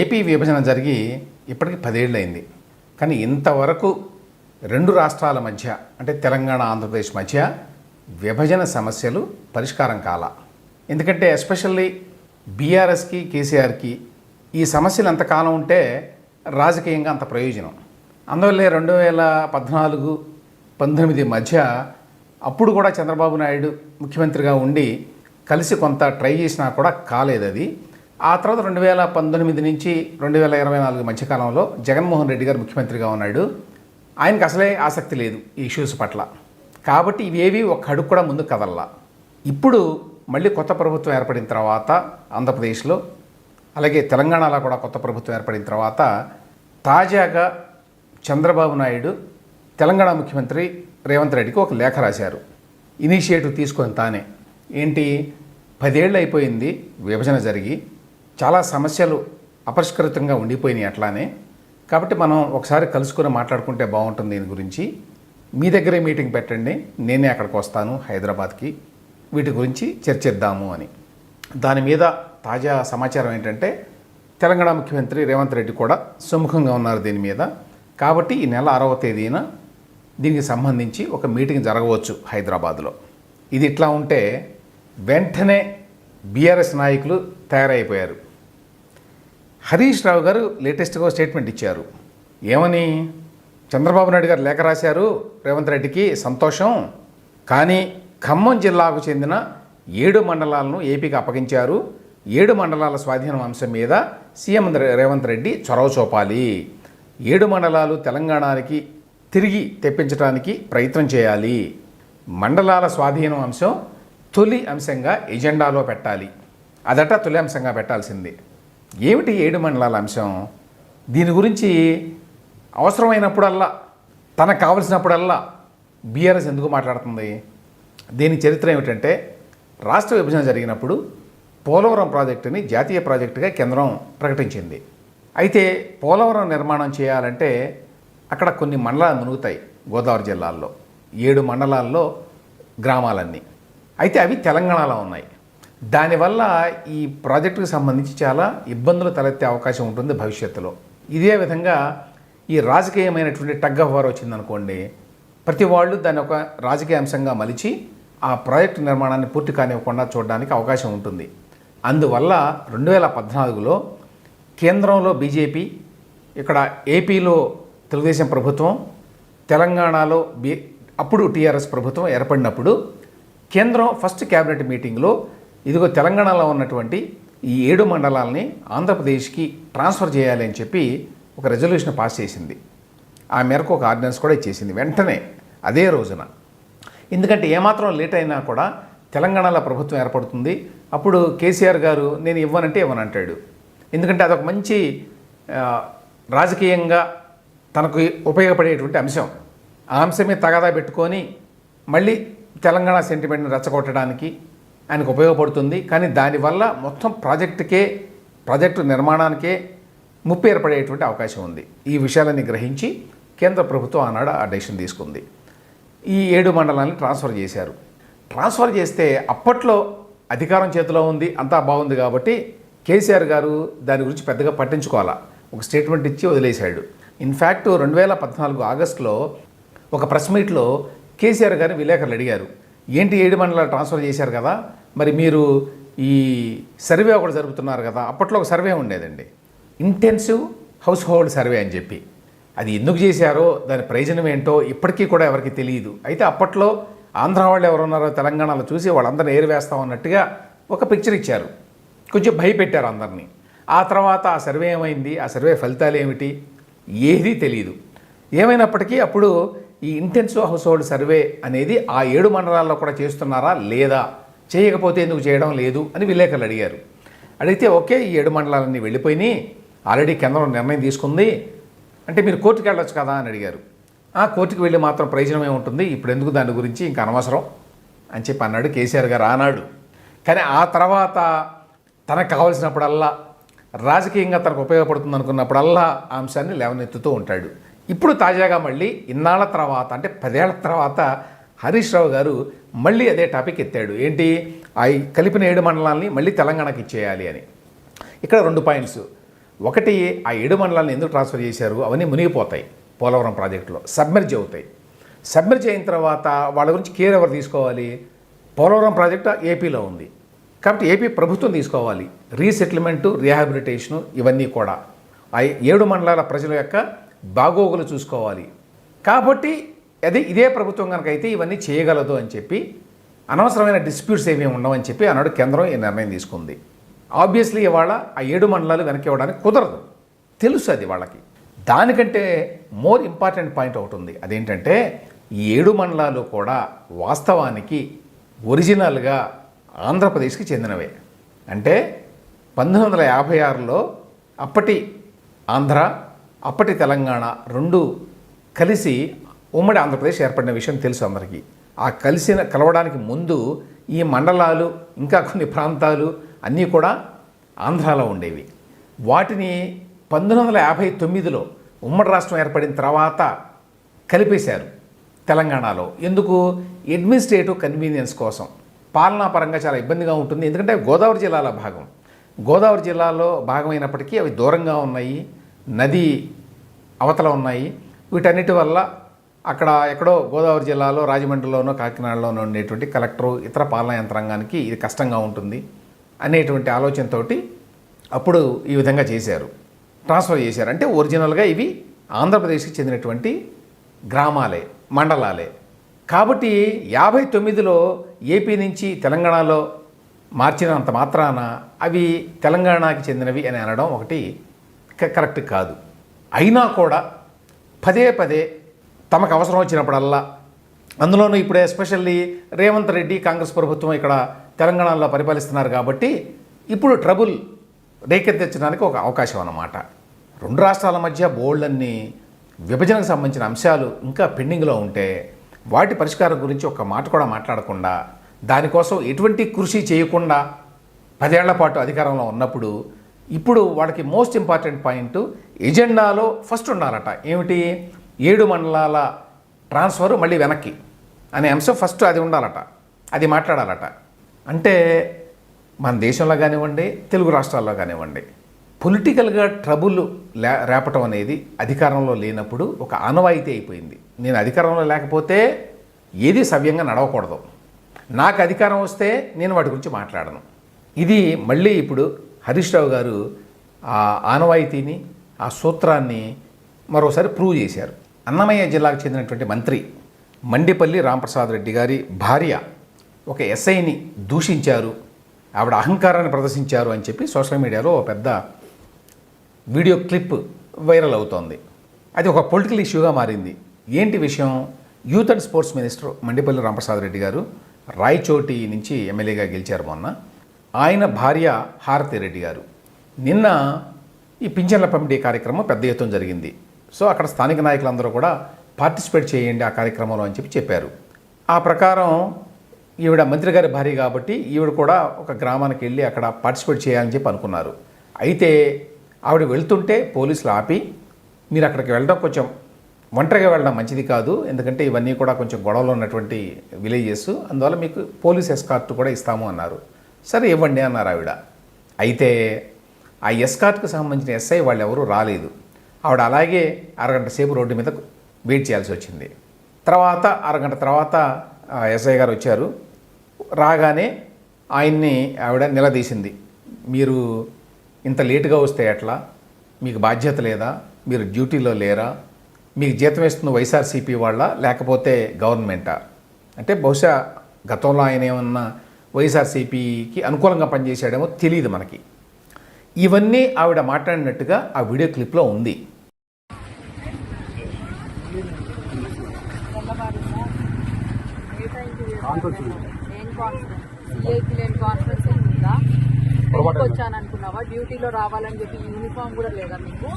AP విభజన జరిగి ఇప్పటికి పదేళ్ళు అయింది కానీ ఇంతవరకు రెండు రాష్ట్రాల మధ్య అంటే తెలంగాణ ఆంధ్రప్రదేశ్ మధ్య విభజన సమస్యలు పరిష్కారం కాల. ఎందుకంటే ఎస్పెషల్లీ బీఆర్ఎస్కి కేసీఆర్కి ఈ సమస్యలు ఎంతకాలం ఉంటే రాజకీయంగా అంత ప్రయోజనం. అందువల్లే రెండు వేల పద్నాలుగు పంతొమ్మిది మధ్య అప్పుడు కూడా చంద్రబాబు నాయుడు ముఖ్యమంత్రిగా ఉండి కలిసి కొంత ట్రై చేసినా కూడా కాలేదు అది ఆ తర్వాత రెండు వేల పంతొమ్మిది నుంచి రెండు వేల ఇరవై నాలుగు మధ్యకాలంలో జగన్మోహన్ రెడ్డి గారు ముఖ్యమంత్రిగా ఉన్నాడు. ఆయనకు అసలే ఆసక్తి లేదు ఈ ఇష్యూస్ పట్ల. కాబట్టి ఇవేవి ఒక అడుగు కూడా ముందు కదల్లా. ఇప్పుడు మళ్ళీ కొత్త ప్రభుత్వం ఏర్పడిన తర్వాత ఆంధ్రప్రదేశ్లో అలాగే తెలంగాణలో కూడా కొత్త ప్రభుత్వం ఏర్పడిన తర్వాత తాజాగా చంద్రబాబు నాయుడు తెలంగాణ ముఖ్యమంత్రి రేవంత్ రెడ్డికి ఒక లేఖ రాశారు. ఇనిషియేటివ్ తీసుకొని తానే. ఏంటి? పదేళ్ళు అయిపోయింది విభజన జరిగి చాలా సమస్యలు అపరిష్కృతంగా ఉండిపోయినాయి అట్లానే. కాబట్టి మనం ఒకసారి కలుసుకొని మాట్లాడుకుంటే బాగుంటుంది దీని గురించి. మీ దగ్గరే మీటింగ్ పెట్టండి. నేనే అక్కడికి వస్తాను హైదరాబాద్కి. వీటి గురించి చర్చిద్దాము అని. దాని మీద తాజా సమాచారం ఏంటంటే తెలంగాణ ముఖ్యమంత్రి రేవంత్ రెడ్డి కూడా సుముఖంగా ఉన్నారు దీని మీద. కాబట్టి ఈ నెల ఆరవ తేదీన దీనికి సంబంధించి ఒక మీటింగ్ జరగవచ్చు హైదరాబాద్లో. ఇది ఇట్లా ఉంటే వెంటనే బీఆర్ఎస్ నాయకులు తయారైపోయారు. హరీష్ రావు గారు లేటెస్ట్గా స్టేట్మెంట్ ఇచ్చారు. ఏమని? చంద్రబాబు నాయుడు గారు లేఖ రాశారు రేవంత్ రెడ్డికి సంతోషం. కానీ ఖమ్మం జిల్లాకు చెందిన ఏడు మండలాలను ఏపీకి అప్పగించారు. ఏడు మండలాల స్వాధీనం అంశం మీద సీఎం రేవంత్ రెడ్డి చొరవ చూపాలి. ఏడు మండలాలు తెలంగాణకి తిరిగి తెప్పించడానికి ప్రయత్నం చేయాలి. మండలాల స్వాధీనం అంశం తొలి అంశంగా ఎజెండాలో పెట్టాలి. అదట తొలి అంశంగా పెట్టాల్సింది. ఏమిటి ఏడు మండలాల అంశం? దీని గురించి అవసరమైనప్పుడల్లా తనకు కావలసినప్పుడల్లా బీఆర్ఎస్ ఎందుకు మాట్లాడుతుంది? దీని చరిత్ర ఏమిటంటే రాష్ట్ర విభజన జరిగినప్పుడు పోలవరం ప్రాజెక్టుని జాతీయ ప్రాజెక్టుగా కేంద్రం ప్రకటించింది. అయితే పోలవరం నిర్మాణం చేయాలంటే అక్కడ కొన్ని మండలాలు మునుగుతాయి గోదావరి జిల్లాల్లో. ఏడు మండలాల్లో గ్రామాలన్నీ. అయితే అవి తెలంగాణలో ఉన్నాయి. దానివల్ల ఈ ప్రాజెక్టుకు సంబంధించి చాలా ఇబ్బందులు తలెత్తే అవకాశం ఉంటుంది భవిష్యత్తులో. ఇదే విధంగా ఈ రాజకీయమైనటువంటి టగ్ ఆఫ్ వార్ వచ్చిందనుకోండి ప్రతి వాళ్ళు దాన్ని ఒక రాజకీయ అంశంగా మలిచి ఆ ప్రాజెక్టు నిర్మాణాన్ని పూర్తి కానివ్వకుండా చూడడానికి అవకాశం ఉంటుంది. అందువల్ల రెండు వేల పద్నాలుగులో కేంద్రంలో బీజేపీ ఇక్కడ ఏపీలో తెలుగుదేశం ప్రభుత్వం తెలంగాణలో బీ అప్పుడు టీఆర్ఎస్ ప్రభుత్వం ఏర్పడినప్పుడు కేంద్రం ఫస్ట్ క్యాబినెట్ మీటింగ్లో ఇదిగో తెలంగాణలో ఉన్నటువంటి ఈ ఏడు మండలాల్ని ఆంధ్రప్రదేశ్కి ట్రాన్స్ఫర్ చేయాలి అని చెప్పి ఒక రెజల్యూషన్ పాస్ చేసింది. ఆ మేరకు ఒక ఆర్డినెన్స్ కూడా ఇచ్చేసింది. వెంటనే అదే రోజున. ఎందుకంటే ఏమాత్రం లేట్ అయినా కూడా తెలంగాణలో ప్రభుత్వం ఏర్పడుతుంది. అప్పుడు కేసీఆర్ గారు నేను ఇవ్వనంటే ఇవ్వనంటాడు ఎందుకంటే అదొక మంచి రాజకీయంగా తనకు ఉపయోగపడేటువంటి అంశం. ఆ అంశమే తగాదా పెట్టుకొని మళ్ళీ తెలంగాణ సెంటిమెంట్ని రెచ్చగొట్టడానికి ఆయనకు ఉపయోగపడుతుంది. కానీ దానివల్ల మొత్తం ప్రాజెక్టుకే ప్రాజెక్టు నిర్మాణానికే ముప్పు ఏర్పడేటువంటి అవకాశం ఉంది. ఈ విషయాలని గ్రహించి కేంద్ర ప్రభుత్వం ఆనాడు ఆ డెసిషన్ తీసుకుంది. ఈ ఏడు మండలాన్ని ట్రాన్స్ఫర్ చేశారు. ట్రాన్స్ఫర్ చేస్తే అప్పట్లో అధికారం చేతిలో ఉంది అంతా బాగుంది కాబట్టి కేసీఆర్ గారు దాని గురించి పెద్దగా పట్టించుకోవాలా. ఒక స్టేట్మెంట్ ఇచ్చి వదిలేశాడు. ఇన్ఫ్యాక్ట్ రెండు వేల పద్నాలుగు ఆగస్టులో ఒక ప్రెస్ మీట్లో కేసీఆర్ గారిని విలేకరులు అడిగారు. ఏంటి ఏడు మండలాలు ట్రాన్స్ఫర్ చేశారు కదా? మరి మీరు ఈ సర్వే ఒకటి జరుపుతున్నారు కదా అప్పట్లో ఒక సర్వే ఉండేదండి. ఇంటెన్సివ్ హౌస్ హోల్డ్ సర్వే అని చెప్పి. అది ఎందుకు చేశారో దాని ప్రయోజనం ఏంటో ఇప్పటికీ కూడా ఎవరికి తెలియదు. అయితే అప్పట్లో ఆంధ్ర వాళ్ళు ఎవరున్నారో తెలంగాణలో చూసి వాళ్ళందరిని ఏరివేస్తాం అన్నట్టుగా ఒక పిక్చర్ ఇచ్చారు. కొంచెం భయపెట్టారు అందరినీ. ఆ తర్వాత ఆ సర్వే ఏమైంది? ఆ సర్వే ఫలితాలు ఏమిటి? ఏదీ తెలియదు. ఏమైనప్పటికీ అప్పుడు ఈ ఇంటెన్సివ్ హౌస్ హోల్డ్ సర్వే అనేది ఆ ఏడు మండలాల్లో కూడా చేస్తున్నారా లేదా చేయకపోతే ఎందుకు చేయడం లేదు అని విలేకరులు అడిగారు. అడిగితే ఓకే ఈ ఏడు మండలాలన్నీ వెళ్ళిపోయినాయి ఆల్రెడీ కేంద్రం నిర్ణయం తీసుకుంది అంటే మీరు కోర్టుకి వెళ్ళొచ్చు కదా అని అడిగారు. ఆ కోర్టుకి వెళ్ళి మాత్రం ప్రయోజనం ఉంటుంది ఇప్పుడు ఎందుకు దాని గురించి ఇంకా అనవసరం అని చెప్పి అన్నాడు కేసీఆర్ గారు ఆనాడు. కానీ ఆ తర్వాత తనకు కావలసినప్పుడల్లా రాజకీయంగా తనకు ఉపయోగపడుతుంది అనుకున్నప్పుడల్లా ఆ అంశాన్ని లేవనెత్తుతూ ఉంటాడు. ఇప్పుడు తాజాగా మళ్ళీ ఇన్నాళ్ళ తర్వాత అంటే పదేళ్ళ తర్వాత హరీష్ రావు గారు మళ్ళీ అదే టాపిక్ ఎత్తాడు. ఏంటి? ఆ కలిపిన ఏడు మండలాల్ని మళ్ళీ తెలంగాణకి ఇచ్చేయాలి అని. ఇక్కడ రెండు పాయింట్స్. ఒకటి ఆ ఏడు మండలాలను ఎందుకు ట్రాన్స్ఫర్ చేశారు? అవన్నీ మునిగిపోతాయి పోలవరం ప్రాజెక్టులో. సబ్మెర్జ్ అవుతాయి. సబ్మెర్జ్ అయిన తర్వాత వాళ్ళ గురించి కేర్ ఎవరు తీసుకోవాలి? పోలవరం ప్రాజెక్టు ఏపీలో ఉంది. కాబట్టి ఏపీ ప్రభుత్వం తీసుకోవాలి. రీసెటిల్మెంటు రీహాబిలిటేషను ఇవన్నీ కూడా. ఆ ఏడు మండలాల ప్రజల యొక్క బాగోగులు చూసుకోవాలి. కాబట్టి అదే ఇదే ప్రభుత్వం కనుక అయితే ఇవన్నీ చేయగలదు అని చెప్పి అనవసరమైన డిస్ప్యూట్స్ ఏమీ ఉండవని చెప్పి ఆనాడు కేంద్రం ఈ నిర్ణయం తీసుకుంది. ఆబ్వియస్లీ ఇవాళ ఆ ఏడు మండలాలు వెనక్కి ఇవ్వడానికి కుదరదు. తెలుసు అది వాళ్ళకి. దానికంటే మోర్ ఇంపార్టెంట్ పాయింట్ ఒకటి ఉంది. అదేంటంటే ఈ ఏడు మండలాలు కూడా వాస్తవానికి ఒరిజినల్గా ఆంధ్రప్రదేశ్కి చెందినవే. అంటే పంతొమ్మిది వందల యాభై ఆరులో అప్పటి ఆంధ్ర అప్పటి తెలంగాణ రెండు కలిసి ఉమ్మడి ఆంధ్రప్రదేశ్ ఏర్పడిన విషయం తెలుసు అందరికీ. ఆ కలిసిన కలవడానికి ముందు ఈ మండలాలు ఇంకా కొన్ని ప్రాంతాలు అన్నీ కూడా ఆంధ్రాలో ఉండేవి. వాటిని పంతొమ్మిది వందల యాభై తొమ్మిదిలో ఉమ్మడి రాష్ట్రం ఏర్పడిన తర్వాత కలిపేశారు తెలంగాణలో. ఎందుకు? అడ్మినిస్ట్రేటివ్ కన్వీనియన్స్ కోసం. పాలనా పరంగా చాలా ఇబ్బందిగా ఉంటుంది. ఎందుకంటే గోదావరి జిల్లాల భాగం. గోదావరి జిల్లాలో భాగమైనప్పటికీ అవి దూరంగా ఉన్నాయి. నది అవతల ఉన్నాయి. వీటన్నిటి వల్ల అక్కడ ఎక్కడో గోదావరి జిల్లాలో రాజమండ్రిలోనో కాకినాడలోనో ఉండేటువంటి కలెక్టరు ఇతర పాలనా యంత్రాంగానికి ఇది కష్టంగా ఉంటుంది అనేటువంటి ఆలోచనతోటి అప్పుడు ఈ విధంగా చేశారు. ట్రాన్స్ఫర్ చేశారు. అంటే ఒరిజినల్గా ఇవి ఆంధ్రప్రదేశ్కి చెందినటువంటి గ్రామాలే మండలాలే. కాబట్టి యాభై తొమ్మిదిలో ఏపీ నుంచి తెలంగాణలో మార్చినంత మాత్రాన అవి తెలంగాణకి చెందినవి అని అనడం ఒకటి క- కరెక్ట్ కాదు. అయినా కూడా పదే పదే తమకు అవసరం వచ్చినప్పుడల్లా. అందులోనూ ఇప్పుడు ఎస్పెషల్లీ రేవంత్ రెడ్డి కాంగ్రెస్ ప్రభుత్వం ఇక్కడ తెలంగాణలో పరిపాలిస్తున్నారు కాబట్టి ఇప్పుడు ట్రబుల్ రేకెత్తించడానికి ఒక అవకాశం అన్నమాట. రెండు రాష్ట్రాల మధ్య బోర్డులన్నీ విభజనకు సంబంధించిన అంశాలు ఇంకా పెండింగ్లో ఉంటే వాటి పరిష్కారం గురించి ఒక మాట కూడా మాట్లాడకుండా దానికోసం ఎటువంటి కృషి చేయకుండా పదేళ్ళ పాటు అధికారంలో ఉన్నప్పుడు ఇప్పుడు వాళ్ళకి మోస్ట్ ఇంపార్టెంట్ పాయింట్ ఎజెండాలో ఫస్ట్ ఉండాలట. ఏమిటి? ఏడు మండలాల ట్రాన్స్ఫర్ మళ్ళీ వెనక్కి అనే అంశం ఫస్ట్ అది ఉండాలట అది మాట్లాడాలట. అంటే మన దేశంలో కానివ్వండి తెలుగు రాష్ట్రాల్లో కానివ్వండి పొలిటికల్గా ట్రబుల్ లే రేపటం అనేది అధికారంలో లేనప్పుడు ఒక ఆనవాయితీ అయిపోయింది. నేను అధికారంలో లేకపోతే ఏది సవ్యంగా నడవకూడదు. నాకు అధికారం వస్తే నేను వాటి గురించి మాట్లాడను. ఇది మళ్ళీ ఇప్పుడు హరీష్ రావు గారు ఆ ఆనవాయితీని ఆ సూత్రాన్ని మరోసారి ప్రూవ్ చేశారు. అన్నమయ్య జిల్లాకు చెందినటువంటి మంత్రి మండిపల్లి రాంప్రసాద్ రెడ్డి గారి భార్య ఒక ఎస్ఐని దూషించారు. ఆవిడ అహంకారాన్ని ప్రదర్శించారు అని చెప్పి సోషల్ మీడియాలో ఒక పెద్ద వీడియో క్లిప్ వైరల్ అవుతోంది. అది ఒక పొలిటికల్ ఇష్యూగా మారింది. ఏంటి విషయం? Youth and sports minister Mandipalli Ramprasad Reddy garu Rayachoti నుంచి ఎమ్మెల్యేగా గెలిచారు మొన్న. ఆయన భార్య హారతి రెడ్డి గారు. నిన్న ఈ పింఛన్ల పంపిణీ కార్యక్రమం పెద్ద ఎత్తున జరిగింది. సో అక్కడ స్థానిక నాయకులందరూ కూడా పార్టిసిపేట్ చేయండి ఆ కార్యక్రమంలో అని చెప్పి చెప్పారు. ఆ ప్రకారం ఈవిడ మంత్రి గారి భార్య కాబట్టి ఈవిడ కూడా ఒక గ్రామానికి వెళ్ళి అక్కడ పార్టిసిపేట్ చేయాలని చెప్పి అనుకున్నారు. అయితే ఆవిడ వెళ్తుంటే పోలీసులు ఆపి మీరు అక్కడికి వెళ్ళడం కొంచెం ఒంటరిగా వెళ్ళడం మంచిది కాదు. ఎందుకంటే ఇవన్నీ కూడా కొంచెం గొడవలు ఉన్నటువంటి విలేజెస్. అందువల్ల మీకు పోలీస్ ఎస్కార్ట్ కూడా ఇస్తాము అన్నారు. సరే ఇవ్వండి అన్నారు ఆవిడ. అయితే ఆ ఎస్కార్ట్కి సంబంధించిన ఎస్ఐ వాళ్ళు ఎవరు రాలేదు. ఆవిడ అలాగే అరగంట సేపు రోడ్డు మీద వెయిట్ చేయాల్సి వచ్చింది. తర్వాత అరగంట తర్వాత ఎస్ఐ గారు వచ్చారు. రాగానే ఆయన్ని ఆవిడ నిలదీసింది. మీరు ఇంత లేటుగా వస్తే ఎట్లా? మీకు బాధ్యత లేదా? మీరు డ్యూటీలో లేరా? మీకు జీతం ఇస్తున్న వైఎస్ఆర్సీపీ వాళ్ళ? లేకపోతే గవర్నమెంటా? అంటే బహుశా గతంలో ఆయన ఏమన్నా వైఎస్ఆర్సీపీకి అనుకూలంగా పనిచేసాడేమో తెలియదు మనకి. ఇవన్నీ ఆవిడ మాట్లాడినట్టుగా ఆ వీడియో క్లిప్లో ఉంది ఏం కాన్ఫిడెన్స్ సిఐకి లేని కాన్ఫిడెన్స్ ఉందా వచ్చాను అనుకున్నావా డ్యూటీలో రావాలని చెప్పి యూనిఫామ్ కూడా లేదా మీకు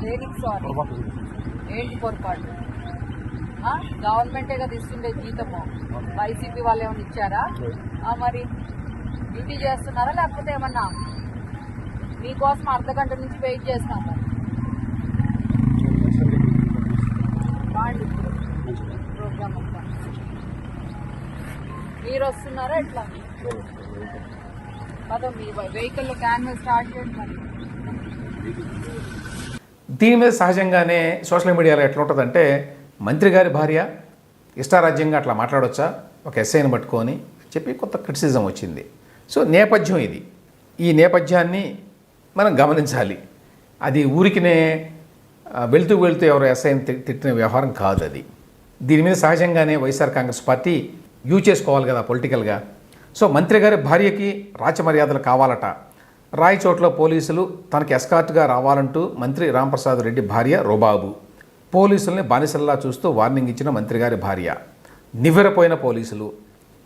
దేనికి సారీ ఏంటి పొరపాటు? గవర్నమెంటే కదా ఇస్తుండే జీతము వైసీపీ వాళ్ళు ఏమైనా ఇచ్చారా మరి డ్యూటీ చేస్తున్నారా లేకపోతే ఏమన్నా మీకోసం అర్ధ గంట నుంచి వెయిట్ చేస్తున్నాం మరి బాగుంది ప్రోగ్రామ్ అంతా మీరు వస్తున్నారా ఎట్లా మీ వెహికల్ క్యాన్వల్ స్టార్ట్ చేయండి దీని మీద సహజంగానే సోషల్ మీడియాలో ఎట్లా ఉంటుందంటే మంత్రి గారి భార్య ఇష్టారాజ్యంగా అట్లా మాట్లాడొచ్చా? ఒక ఎస్ఐని పట్టుకొని చెప్పి కొత్త క్రిటిసిజం వచ్చింది. సో నేపథ్యం ఇది. ఈ నేపథ్యాన్ని మనం గమనించాలి. అది ఊరికినే వెళుతూ వెళ్తూ వెళ్తూ ఎవరు ఎస్ఐని తిట్టిన వ్యవహారం కాదు అది దీని మీద సహజంగానే వైఎస్ఆర్ కాంగ్రెస్ పార్టీ యూజ్ చేసుకోవాలి కదా పొలిటికల్గా. సో మంత్రి గారి భార్యకి రాచమర్యాదలు కావాలట. రాయచోట్ల పోలీసులు తనకి ఎస్కార్ట్గా రావాలంటూ మంత్రి రాంప్రసాద్ రెడ్డి భార్య రోబాబు. పోలీసుల్ని బానిసల్లా చూస్తూ వార్నింగ్ ఇచ్చిన మంత్రి గారి భార్య. నివ్వెరపోయిన పోలీసులు.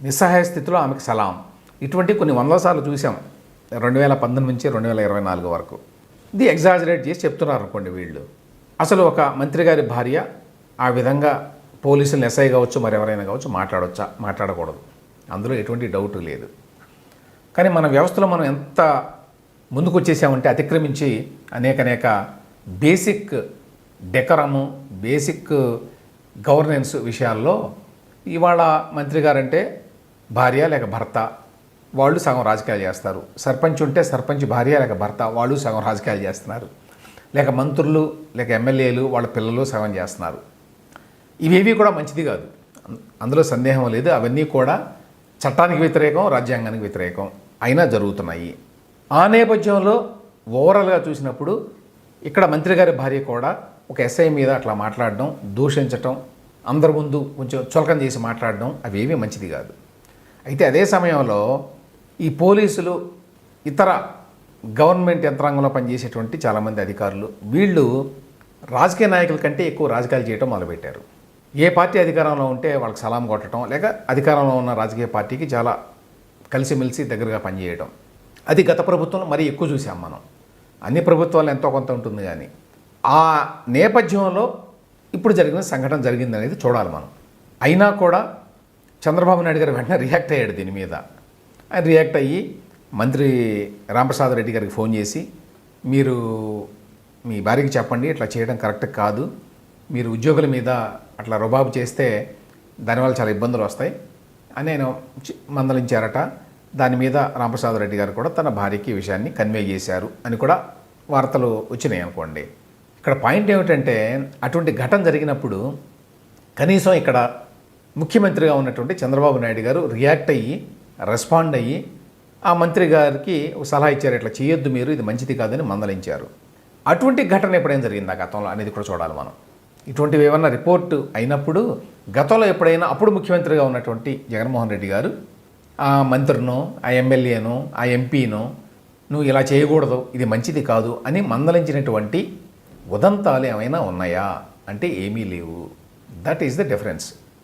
నిస్సహాయ స్థితిలో ఆమెకు సలాం. ఇటువంటి కొన్ని వందల సార్లు చూసాం రెండు వేల పంతొమ్మిది నుంచి రెండు వేల ఇరవై నాలుగు వరకు. ఇది ఎగ్జాజరేట్ చేసి చెప్తున్నారు అనుకోండి వీళ్ళు. అసలు ఒక మంత్రి గారి భార్య ఆ విధంగా పోలీసులను ఎస్ఐ కావచ్చు మరి ఎవరైనా కావచ్చు మాట్లాడవచ్చా మాట్లాడకూడదు. అందులో ఎటువంటి డౌట్ లేదు. కానీ మన వ్యవస్థలో మనం ఎంత ముందుకు వచ్చేసామంటే అతిక్రమించి అనేక అనేక బేసిక్ డెకరము బేసిక్ గవర్నెన్స్ విషయాల్లో ఇవాళ మంత్రి గారంటే భార్య లేక భర్త వాళ్ళు సగం రాజకీయాలు చేస్తారు. సర్పంచ్ ఉంటే సర్పంచ్ భార్య లేక భర్త వాళ్ళు సగం రాజకీయాలు చేస్తున్నారు. లేక మంత్రులు లేక ఎమ్మెల్యేలు వాళ్ళ పిల్లలు సగం చేస్తున్నారు. ఇవేవి కూడా మంచిది కాదు. అందులో సందేహం లేదు. అవన్నీ కూడా చట్టానికి వ్యతిరేకం రాజ్యాంగానికి వ్యతిరేకం అయినా జరుగుతున్నాయి. ఆ నేపథ్యంలో ఓవరాల్గా చూసినప్పుడు ఇక్కడ మంత్రి గారి భార్య కూడా ఒక ఎస్ఐ మీద అట్లా మాట్లాడడం దూషించటం అందరి ముందు కొంచెం చులకం చేసి మాట్లాడడం అవేమీ మంచిది కాదు. అయితే అదే సమయంలో ఈ పోలీసులు ఇతర గవర్నమెంట్ యంత్రాంగంలో పనిచేసేటువంటి చాలామంది అధికారులు వీళ్ళు రాజకీయ నాయకుల కంటే ఎక్కువ రాజకీయాలు చేయడం మొదలుపెట్టారు. ఏ పార్టీ అధికారంలో ఉంటే వాళ్ళకి సలాం కొట్టడం లేక అధికారంలో ఉన్న రాజకీయ పార్టీకి చాలా కలిసిమెలిసి దగ్గరగా పనిచేయడం. అది గత ప్రభుత్వంలో మరీ ఎక్కువ చూసాం మనం. అన్ని ప్రభుత్వాలు ఎంతో కొంత ఉంటుంది కానీ ఆ నేపథ్యంలో ఇప్పుడు జరిగిన సంఘటన జరిగింది అనేది చూడాలి మనం. అయినా కూడా చంద్రబాబు నాయుడు గారు వెంటనే రియాక్ట్ అయ్యాడు దీని మీద. ఆయన రియాక్ట్ అయ్యి మంత్రి రామప్రసాద్ రెడ్డి గారికి ఫోన్ చేసి మీరు మీ భార్యకి చెప్పండి ఇట్లా చేయడం కరెక్ట్ కాదు. మీరు ఉద్యోగుల మీద అట్లా రుబాబు చేస్తే దానివల్ల చాలా ఇబ్బందులు వస్తాయి. అని నేను మందలించారట. దాని మీద రామప్రసాద్ రెడ్డి గారు కూడా తన భార్యకి ఈ విషయాన్ని కన్వే చేశారు అని కూడా వార్తలు వచ్చినాయి అనుకోండి. ఇక్కడ పాయింట్ ఏమిటంటే అటువంటి ఘటన జరిగినప్పుడు కనీసం ఇక్కడ ముఖ్యమంత్రిగా ఉన్నటువంటి చంద్రబాబు నాయుడు గారు రియాక్ట్ అయ్యి రెస్పాండ్ అయ్యి ఆ మంత్రి గారికి ఒక సలహా ఇచ్చారు ఇట్లా చేయొద్దు మీరు ఇది మంచిది కాదని మందలించారు. అటువంటి ఘటన ఎప్పుడైనా జరిగిందా గతంలో అనేది కూడా చూడాలి మనం. ఇటువంటివి ఏమన్నా రిపోర్ట్ అయినప్పుడు గతంలో ఎప్పుడైనా అప్పుడు ముఖ్యమంత్రిగా ఉన్నటువంటి జగన్మోహన్ రెడ్డి గారు ఆ మంత్రినో ఆ ఎమ్మెల్యేనో ఆ ఎంపీనో నువ్వు ఇలా చేయకూడదు ఇది మంచిది కాదు అని మందలించినటువంటి ఉదంతాలు ఏమైనా ఉన్నాయా? అంటే ఏమీ లేవు. That is the difference